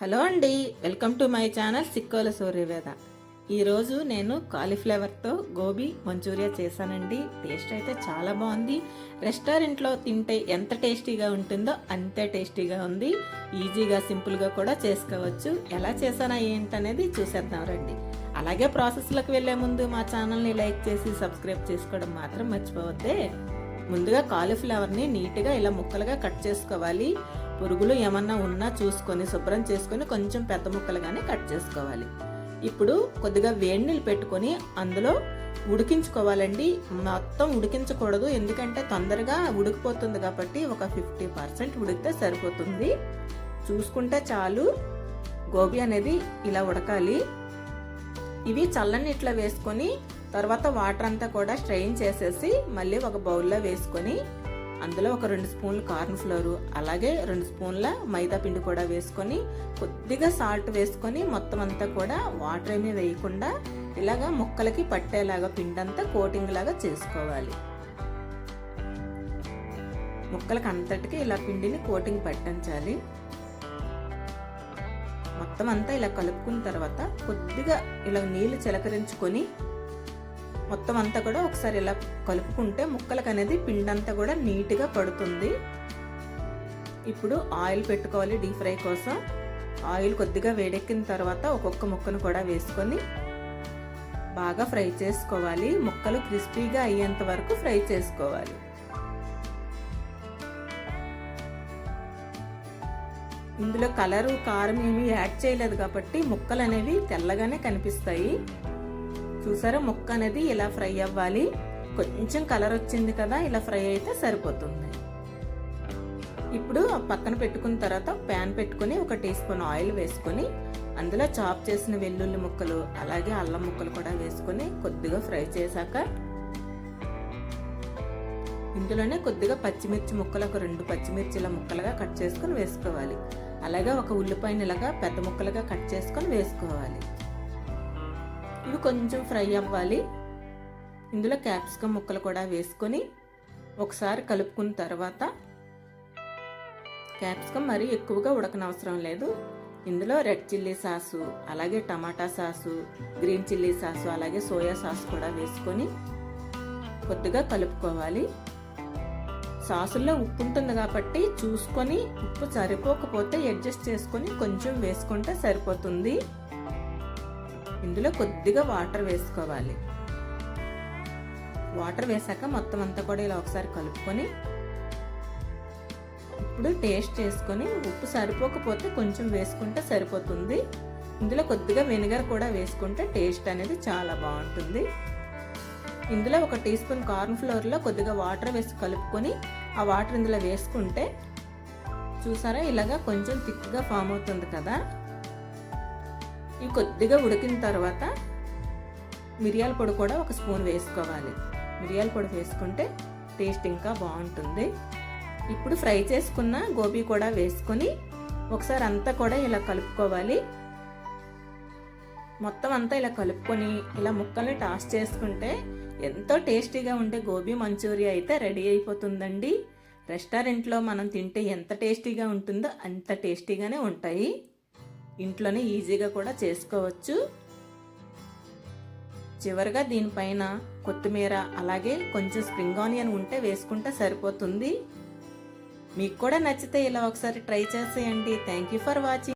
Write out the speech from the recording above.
Hello అండి welcome to my channel Sikkola Suryaveda ఈరోజు నేను కాలీఫ్లవర్తో గోబీ మంచూరియా చేశానండి. టేస్ట్ అయితే చాలా బాగుంది. రెస్టారెంట్లో తింటే ఎంత టేస్టీగా ఉంటుందో అంతే టేస్టీగా ఉంది. ఈజీగా సింపుల్గా కూడా చేసుకోవచ్చు. ఎలా చేశానా ఏంటనేది చూసేద్దాం రండి. అలాగే ప్రాసెస్లోకి వెళ్ళే ముందు మా ఛానల్ని లైక్ చేసి సబ్స్క్రైబ్ చేసుకోవడం మాత్రం మర్చిపోవద్దే. ముందుగా కాలీఫ్లవర్ని నీట్గా ఇలా ముక్కలుగా కట్ చేసుకోవాలి. పురుగులు ఏమన్నా ఉన్నా చూసుకొని శుభ్రం చేసుకొని కొంచెం పెద్ద ముక్కలుగానే కట్ చేసుకోవాలి. ఇప్పుడు కొద్దిగా వేడి నీళ్ళు పెట్టుకొని అందులో ఉడికించుకోవాలండి. మొత్తం ఉడికించకూడదు. ఎందుకంటే తొందరగా ఉడికిపోతుంది కాబట్టి ఒక ఫిఫ్టీ పర్సెంట్ ఉడికితే సరిపోతుంది. చూసుకుంటే చాలు. గోబీ అనేది ఇలా ఉడకాలి. ఇవి చల్లని ఇట్లా వేసుకొని తర్వాత వాటర్ అంతా కూడా స్ట్రెయిన్ చేసేసి మళ్ళీ ఒక బౌల్లో వేసుకొని అందులో ఒక రెండు స్పూన్లు కార్న్ ఫ్లోర్ అలాగే రెండు స్పూన్ల మైదా పిండి కూడా వేసుకొని కొద్దిగా సాల్ట్ వేసుకొని మొత్తం అంతా కూడా వాటర్ ఏమీ వేయకుండా ఇలాగా ముక్కలకి పట్టేలాగా పిండి అంతా కోటింగ్ లాగా చేసుకోవాలి. ముక్కలకి అంతటికి ఇలా పిండిని కోటింగ్ పట్టించాలి. మొత్తం అంతా ఇలా కలుపుకున్న తర్వాత కొద్దిగా ఇలా నీళ్ళు చిలకరించుకొని మొత్తం అంతా కూడా ఒకసారి ఇలా కలుపుకుంటే ముక్కలకు అనేది పిండంతా కూడా నీట్గా పడుతుంది. ఇప్పుడు ఆయిల్ పెట్టుకోవాలి డీప్ ఫ్రై కోసం. ఆయిల్ కొద్దిగా వేడెక్కిన తర్వాత ఒక్కొక్క ముక్కను కూడా వేసుకొని బాగా ఫ్రై చేసుకోవాలి. ముక్కలు క్రిస్పీగా అయ్యేంత వరకు ఫ్రై చేసుకోవాలి. ఇందులో కలరు కారం ఏమీ యాడ్ చేయలేదు కాబట్టి ముక్కలు అనేవి తెల్లగానే కనిపిస్తాయి. చూసారా? ముక్క అనేది ఇలా ఫ్రై అవ్వాలి. కొంచెం కలర్ వచ్చింది కదా ఇలా ఫ్రై అయితే సరిపోతుంది. ఇప్పుడు పక్కన పెట్టుకున్న తర్వాత ప్యాన్ పెట్టుకుని ఒక టీ స్పూన్ ఆయిల్ వేసుకొని అందులో చాప్ చేసిన వెల్లుల్లి ముక్కలు అలాగే అల్లం ముక్కలు కూడా వేసుకొని కొద్దిగా ఫ్రై చేశాక ఇందులోనే కొద్దిగా పచ్చిమిర్చి ముక్కలు ఒక రెండు పచ్చిమిర్చిల ముక్కలుగా కట్ చేసుకొని వేసుకోవాలి. అలాగే ఒక ఉల్లిపాయని ఇలాగా పెద్ద ముక్కలుగా కట్ చేసుకొని వేసుకోవాలి. ఇవి కొంచెం ఫ్రై అవ్వాలి. ఇందులో క్యాప్సికమ్ ముక్కలు కూడా వేసుకొని ఒకసారి కలుపుకున్న తర్వాత క్యాప్సికమ్ మరీ ఎక్కువగా ఉడకనవసరం లేదు. ఇందులో రెడ్ చిల్లీ సాసు అలాగే tomato sauce green chilli sauce అలాగే సోయా సాస్ కూడా వేసుకొని కొద్దిగా కలుపుకోవాలి. సాసుల్లో ఉప్పు ఉంటుంది కాబట్టి చూసుకొని ఉప్పు సరిపోకపోతే అడ్జస్ట్ చేసుకొని కొంచెం వేసుకుంటే సరిపోతుంది. ఇందులో కొద్దిగా వాటర్ వేసుకోవాలి. వాటర్ వేసాక మొత్తం అంతా కూడా ఇలా ఒకసారి కలుపుకొని ఇప్పుడు టేస్ట్ చేసుకొని ఉప్పు సరిపోకపోతే కొంచెం వేసుకుంటే సరిపోతుంది. ఇందులో కొద్దిగా వెనిగర్ కూడా వేసుకుంటే టేస్ట్ అనేది చాలా బాగుంటుంది. ఇందులో ఒక టీ స్పూన్ కార్న్ ఫ్లోర్లో కొద్దిగా వాటర్ వేసి కలుపుకొని ఆ వాటర్ ఇందులో వేసుకుంటే చూసారా ఇలాగా కొంచెం థిక్గా ఫామ్ అవుతుంది కదా? ఇవి కొద్దిగా ఉడికిన తర్వాత మిరియాల పొడి కూడా ఒక స్పూన్ వేసుకోవాలి. మిరియాల పొడి వేసుకుంటే టేస్ట్ ఇంకా బాగుంటుంది. ఇప్పుడు ఫ్రై చేసుకున్న గోబీ కూడా వేసుకొని ఒకసారి అంతా కూడా ఇలా కలుపుకోవాలి. మొత్తం అంతా ఇలా కలుపుకొని ఇలా ముక్కల్ని టాస్ చేసుకుంటే ఎంతో టేస్టీగా ఉండే గోబీ మంచూరియా అయితే రెడీ అయిపోతుందండి. రెస్టారెంట్లో మనం తింటే ఎంత టేస్టీగా ఉంటుందో అంత టేస్టీగానే ఉంటాయి. ఇంట్లోనే ఈజీగా కూడా చేసుకోవచ్చు. చివరిగా దీనిపైన కొత్తిమీర అలాగే కొంచెం స్ప్రింగ్ ఆనియన్ ఉంటే వేసుకుంటే సరిపోతుంది. మీకు కూడా నచ్చితే ఇలా ఒకసారి ట్రై చేసేయండి. Thank you for watching